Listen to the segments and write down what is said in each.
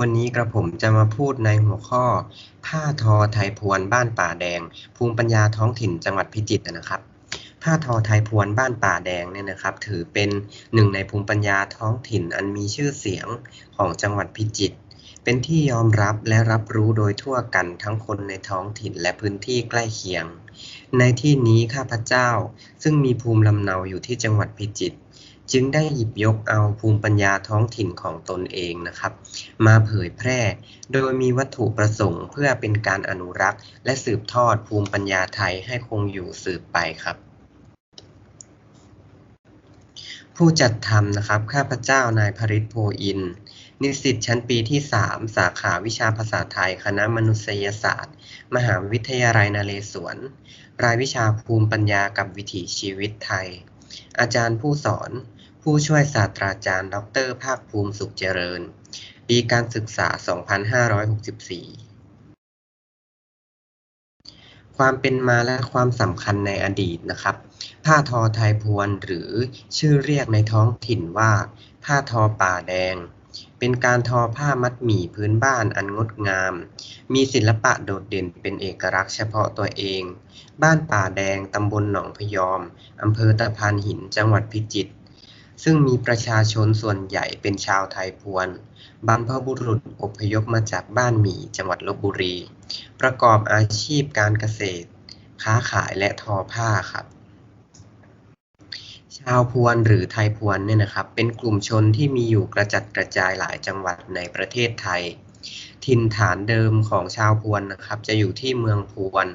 วันนี้กระผมจะมาพูดในหัวข้อ ผ้าทอไทยพวนบ้านป่าแดง ภูมิปัญญาท้องถิ่นจังหวัดพิจิตรนะครับ ผ้าทอไทยพวนบ้านป่าแดงเนี่ยนะครับ ถือเป็นหนึ่งในภูมิปัญญาท้องถิ่นอันมีชื่อเสียงของจังหวัดพิจิตรเป็นที่ยอมรับและรับรู้โดยทั่วกันทั้งคนในท้องถิ่นและพื้นที่ใกล้เคียง ในที่นี้ข้าพเจ้า ซึ่งมีภูมิลำเนาอยู่ที่จังหวัดพิจิตร จึงได้หยิบยกเอาภูมิปัญญาท้องถิ่นของตนเองนะครับ มาเผยแพร่ โดยมีวัตถุประสงค์เพื่อเป็นการอนุรักษ์ และสืบทอดภูมิปัญญาไทยให้คงอยู่สืบไปครับ ผู้จัดทำนะครับข้าพเจ้านายพริตโพอิน นิสิตชั้นปีที่ 3 สาขาวิชาภาษาไทย คณะมนุษยศาสตร์ มหาวิทยาลัยนเรศวร รายวิชาภูมิปัญญากับวิถีชีวิตไทย อาจารย์ผู้สอน ผู้ช่วยศาสตราจารย์ ดร ภาคภูมิสุขเจริญ ปีการศึกษา 2564 ความเป็นมาและความสำคัญในอดีตนะครับ ผ้าทอไทยพวนหรือชื่อเรียกในท้องถิ่นว่า ผ้าทอป่าแดงเป็นการทอผ้ามัดหมี่พื้นบ้านอันงดงาม มีศิลปะโดดเด่นเป็นเอกลักษณ์เฉพาะตัวเอง บ้านป่าแดง ตำบลหนองพยอม อำเภอตะพานหิน จังหวัดพิจิตร ซึ่งมีประชาชนส่วนใหญ่เป็นชาวไทยพวนบรรพบุรุษอพยพมาจากบ้านหมี่จังหวัดลบบุรี ประกอบอาชีพการเกษตร ค้าขายและทอผ้าครับ ชาวพวนหรือไทยพวนเนี่ยนะครับ เป็นกลุ่มชนที่มีอยู่กระจัดกระจายหลายจังหวัดในประเทศไทย ถิ่นฐานเดิมของชาวพวนนะครับ จะอยู่ที่เมืองพวน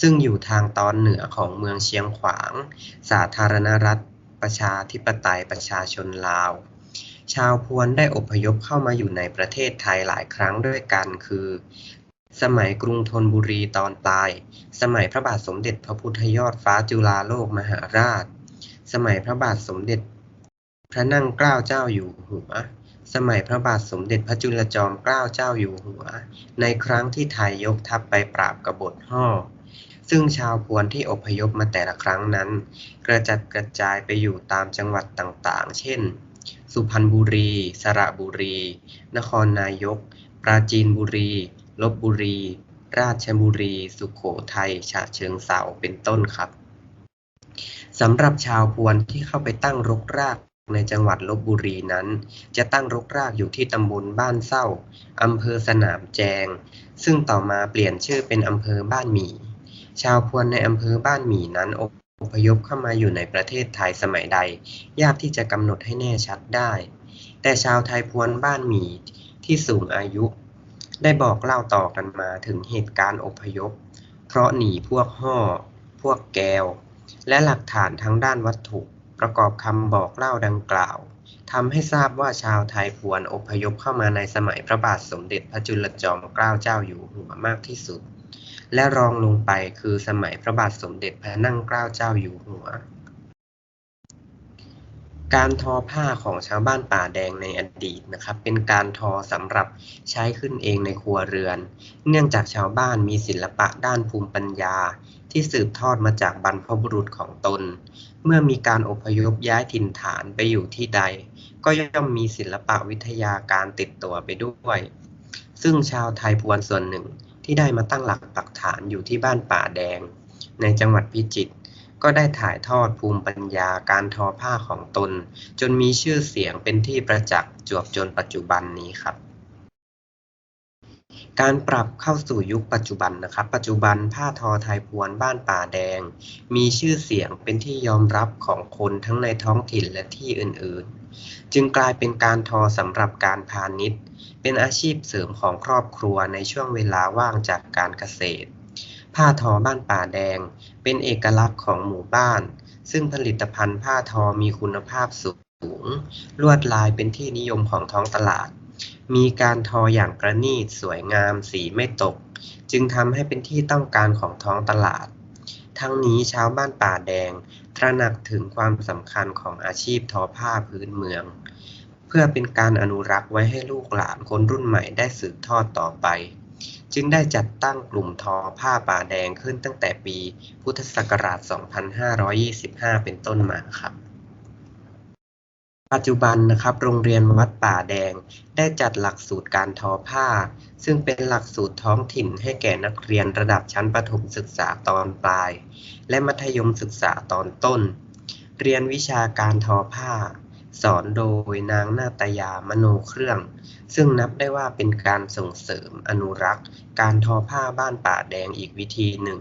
ซึ่งอยู่ทางตอนเหนือของเมืองเชียงขวาง สาธารณรัฐ ประชาธิปไตยประชาชนลาว ชาวพวนได้อพยพเข้ามาอยู่ในประเทศไทยหลายครั้งด้วยกันคือ สมัยกรุงธนบุรีตอนปลาย สมัยพระบาทสมเด็จพระพุทธยอดฟ้าจุฬาโลกมหาราช สมัยพระบาทสมเด็จ พระนั่งเกล้าเจ้าอยู่หัวสมัยพระบาทสมเด็จพระจุลจอมเกล้าเจ้าอยู่หัว ในครั้งที่ไทยยกทัพไปปราบกบฏฮ่อ ซึ่งชาวพวนที่อพยพมาแต่ละครั้งนั้น กระจัดกระจายไปอยู่ตามจังหวัดต่างๆ เช่น สุพรรณบุรี สระบุรี นครนายก ปราจีนบุรี ลบบุรี ราชบุรี สุโขทัย ฉะเชิงเทราเป็นต้นครับสำหรับชาวพวนที่เข้าไปตั้งรกรากในจังหวัดลบบุรีนั้น จะตั้งรกรากอยู่ที่ตำบลบ้านเศร้าอำเภอสนามแจง ซึ่งต่อมาเปลี่ยนชื่อเป็นอำเภอบ้านหมี่ ชาวพวนในอำเภอบ้านหมี่นั้นอพยพเข้ามาอยู่ในประเทศไทยสมัยใด ยากที่จะกำหนดให้แน่ชัดได้ แต่ชาวไทยพวนบ้านหมี่ที่สูงอายุ ได้บอกเล่าต่อกันมาถึงเหตุการณ์อพยพ เพราะหนีพวกห่อ พวกแก้ว และหลักฐานทั้งด้านวัตถุ ประกอบคำบอกเล่าดังกล่าวทำให้ทราบว่าชาวไทยพวนอพยพเข้ามาในสมัยพระบาทสมเด็จพระจุลจอมเกล้าเจ้าอยู่หัวมากที่สุด และรองลงไปคือสมัยพระบาทสมเด็จพระนั่งเกล้าเจ้าอยู่หัว การทอผ้าของชาวบ้านป่าแดงในอดีตนะครับ เป็นการทอสำหรับใช้ขึ้นเองในครัวเรือน เนื่องจากชาวบ้านมีศิลปะด้านภูมิปัญญาที่สืบทอดมาจากบรรพบุรุษของตน เมื่อมีการอพยพย้ายถิ่นฐานไปอยู่ที่ใด ก็ย่อมมีศิลปะวิทยาการติดตัวไปด้วย ซึ่งชาวไทยพวนส่วนหนึ่ง ที่ได้มาตั้งหลักปักฐานอยู่ที่บ้านป่าแดง ในจังหวัดพิจิตรก็ได้ถ่ายทอดภูมิปัญญาการทอผ้าของตน จนมีชื่อเสียงเป็นที่ประจักษ์จวบจนปัจจุบันนี้ครับ การปรับเข้าสู่ยุคปัจจุบันนะครับ ปัจจุบันผ้าทอไทยพวนบ้านป่าแดง มีชื่อเสียงเป็นที่ยอมรับของคนทั้งในท้องถิ่นและที่อื่นๆ จึงกลายเป็นการทอสำหรับการพาณิชย์ เป็นอาชีพเสริมของครอบครัวในช่วงเวลาว่างจากการเกษตร ผ้าทอบ้านป่าแดง เป็นเอกลักษณ์ของหมู่บ้าน ซึ่งผลิตภัณฑ์ผ้าทอมีคุณภาพสูง ลวดลายเป็นที่นิยมของท้องตลาด มีการทออย่างประณีตสวยงามสีไม่ตก จึงทำให้เป็นที่ต้องการของท้องตลาด ทั้งนี้ชาวบ้านป่าแดง ตระหนักถึงความสำคัญของอาชีพทอผ้าพื้นเมือง เพื่อเป็นการอนุรักษ์ไว้ให้ลูกหลานคนรุ่นใหม่ได้สืบทอดต่อไป จึงได้จัดตั้งกลุ่มทอผ้าป่าแดงขึ้นตั้งแต่ปี พุทธศักราช 2525 เป็นต้นมาครับ ปัจจุบันนะครับ โรงเรียนวัดป่าแดง ได้จัดหลักสูตรการทอผ้า ซึ่งเป็นหลักสูตรท้องถิ่นให้แก่นักเรียนระดับชั้นประถมศึกษาตอนปลาย และมัธยมศึกษาตอนต้น เรียนวิชาการทอผ้า สอนโดยนางนาตยามโนเครื่อง ซึ่งนับได้ว่าเป็นการส่งเสริมอนุรักษ์ การทอผ้าบ้านป่าแดงอีกวิธีหนึ่ง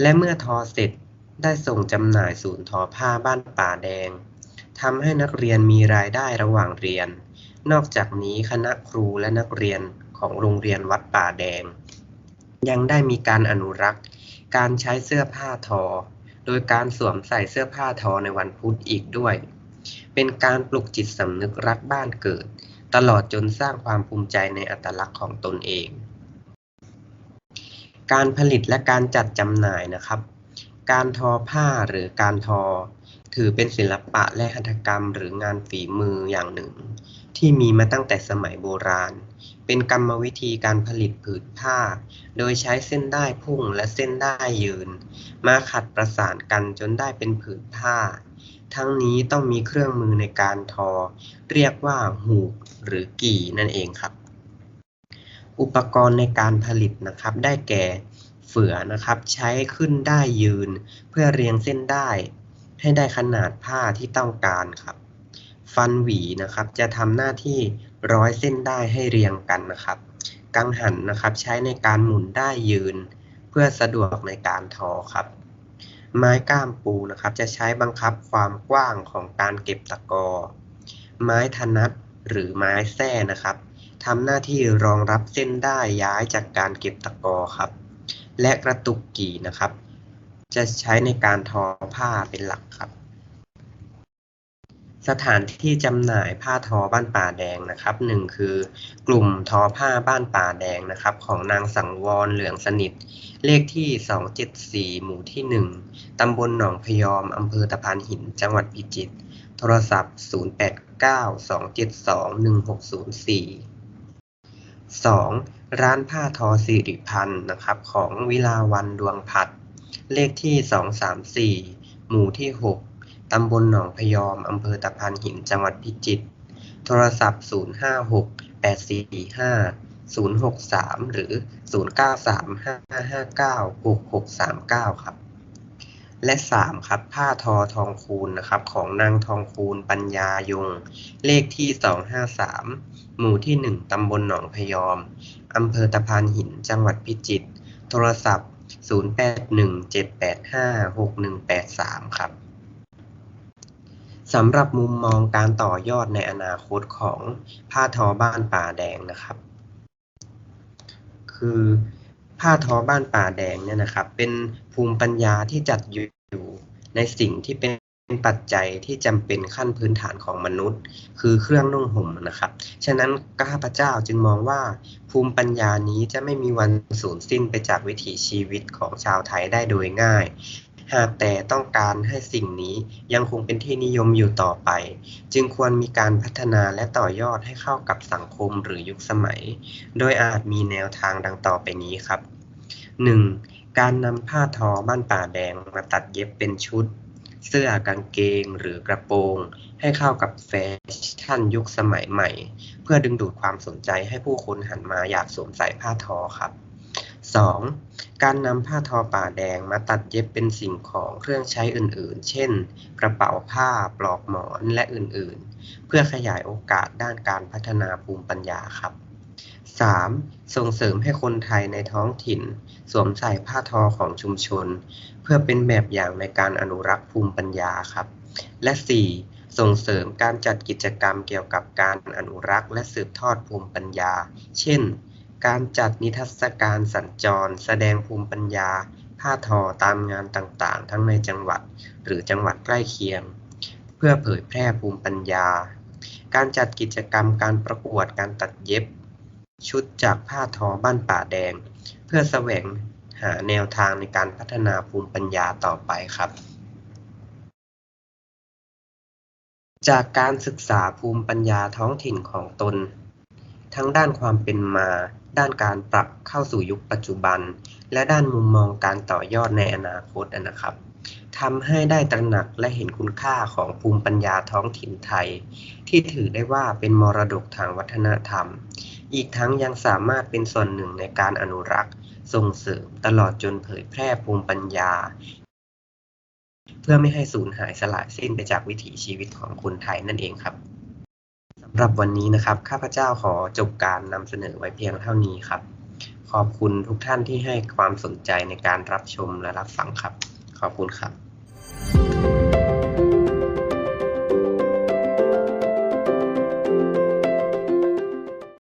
และเมื่อทอเสร็จได้ส่งจำหน่ายศูนย์ทอผ้าบ้านป่าแดง ทำให้นักเรียนมีรายได้ระหว่างเรียน นอกจากนี้คณะครูและนักเรียนของโรงเรียนวัดป่าแดง ยังได้มีการอนุรักษ์ การใช้เสื้อผ้าทอ โดยการสวมใส่เสื้อผ้าทอในวันพุธอีกด้วย เป็นการปลุกจิตสำนึกรักบ้านเกิด ตลอดจนสร้างความภูมิใจในอัตลักษณ์ของตนเอง การผลิตและการจัดจำหน่ายนะครับ การทอผ้าหรือการทอ ถือเป็นศิลปะและหัตถกรรมหรืองานฝีมืออย่างหนึ่ง ที่มีมาตั้งแต่สมัยโบราณ เป็นกรรมวิธีการผลิตผืนผ้า โดยใช้เส้นได้ายพุ่งและเส้นได้ายยืน มาขัดประสานกันจนได้เป็นผืนผ้า ทั้งนี้ต้องมีเครื่องมือในการทอ เรียกว่าหูกหรือกี่นั่นเองครับ อุปกรณ์ในการผลิตนะครับได้แก่ เฟือนะครับ ใช้ขึ้นได้ยืน เพื่อเรียงเส้นได้ ให้ได้ขนาดผ้าที่ต้องการครับ ฟันหวีนะครับ จะทำหน้าที่ร้อยเส้นได้ให้เรียงกันนะครับ กังหันนะครับ ใช้ในการหมุนได้ยืน เพื่อสะดวกในการทอครับ ไม้ก้ามปูนะครับ จะใช้บังคับความกว้างของการเก็บตะกอ ไม้ธนัดหรือไม้แส้นะครับทำหน้าที่รองรับเส้นได้ย้ายจากการเก็บตะกอครับ และกระตุกกี่นะครับ จะใช้ในการทอผ้าเป็นหลักครับ สถานที่จำหน่ายผ้าทอบ้านป่าแดงนะครับหนึ่งคือกลุ่มทอผ้าบ้านป่าแดงนะครับ ของนางสังวรเหลืองสนิท เลขที่ 274 หมู่ที่ 1 ตำบลหนองพยอมอำเภอตะพานหิน จังหวัดพิจิตรโทรศัพท์ 0892721604 2. ร้านผ้าทอสิริพันธ์นะครับ ของวิลาวันดวงพัดเลขที่ 234 หมู่ที่ 6 ตำบลหนองพยอม อำเภอตะพานหิน จังหวัดพิจิตร โทรศัพท์ 056-845-063 หรือ 0935596639 ครับ และ 3 ครับ ผ้าทอทองคูณนะครับ ของนางทองคูณปัญญายง เลขที่ 253 หมู่ที่ 1 ตำบลหนองพยอม อำเภอตะพานหิน จังหวัดพิจิตร โทรศัพท์ 0817856183 ครับ สำหรับมุมมองการต่อยอดในอนาคตของผ้าทอบ้านป่าแดงนะครับ คือผ้าทอบ้านป่าแดงเนี่ยนะครับ เป็นภูมิปัญญาที่จัดอยู่ในสิ่งที่เป็น ปัจจัยที่จำเป็นขั้นพื้นฐานของมนุษย์ คือเครื่องนุ่งห่มนะครับ ฉะนั้นข้าพเจ้าจึงมองว่าภูมิปัญญานี้จะไม่มีวันสูญสิ้นไปจากวิถีชีวิตของชาวไทยได้โดยง่าย หากแต่ต้องการให้สิ่งนี้ยังคงเป็นที่นิยมอยู่ต่อไป จึงควรมีการพัฒนาและต่อยอดให้เข้ากับสังคมหรือยุคสมัย โดยอาจมีแนวทางดังต่อไปนี้ครับ 1. การนำผ้าทอบ้านป่าแดงมาตัดเย็บเป็นชุด เสื้อกางเกงหรือกระโปรง ให้เข้ากับแฟชั่นยุคสมัยใหม่ เพื่อดึงดูดความสนใจให้ผู้คนหันมาอยากสวมใส่ผ้าทอครับ 2. การนำผ้าทอป่าแดงมาตัดเย็บเป็นสิ่งของเครื่องใช้อื่นๆ เช่น กระเป๋าผ้า ปลอกหมอน และอื่นๆ เพื่อขยายโอกาสด้านการพัฒนาภูมิปัญญาครับ 3. ส่งเสริมให้คนไทยในท้องถิ่น สวมใส่ผ้าทอของชุมชน เพื่อเป็นแบบอย่างในการอนุรักษ์ภูมิปัญญาครับ และ 4. ส่งเสริมการจัดกิจกรรมเกี่ยวกับการอนุรักษ์และสืบทอดภูมิปัญญา เช่น การจัดนิทรรศการสัญจร แสดงภูมิปัญญา ผ้าทอตามงานต่างๆ ทั้งในจังหวัด หรือจังหวัดใกล้เคียง เพื่อเผยแพร่ภูมิปัญญา การจัดกิจกรรมการประกวดการตัดเย็บ ชุดจากผ้าทอบ้านป่าแดง เพื่อแสวงหาแนวทางในการพัฒนาภูมิปัญญาต่อไปครับ จากการศึกษาภูมิปัญญาท้องถิ่นของตน ทั้งด้านความเป็นมา ด้านการปรับเข้าสู่ยุคปัจจุบัน และด้านมุมมองการต่อยอดในอนาคตนะครับทำให้ได้ตระหนักและเห็นคุณค่าของภูมิปัญญาท้องถิ่นไทย ที่ถือได้ว่าเป็นมรดกทางวัฒนธรรม อีกทั้งยังสามารถเป็นส่วนหนึ่งในการอนุรักษ์ ส่งเสริมตลอดจนเผยแพร่ภูมิปัญญา เพื่อไม่ให้สูญหายสลายสิ้นไปจากวิถีชีวิตของคนไทยนั่นเองครับสำหรับวันนี้นะครับ ข้าพเจ้าขอจบการนำเสนอไว้เพียงเท่านี้ครับ ขอบคุณทุกท่านที่ให้ความสนใจในการรับชมและรับฟังครับ ขอบคุณครับ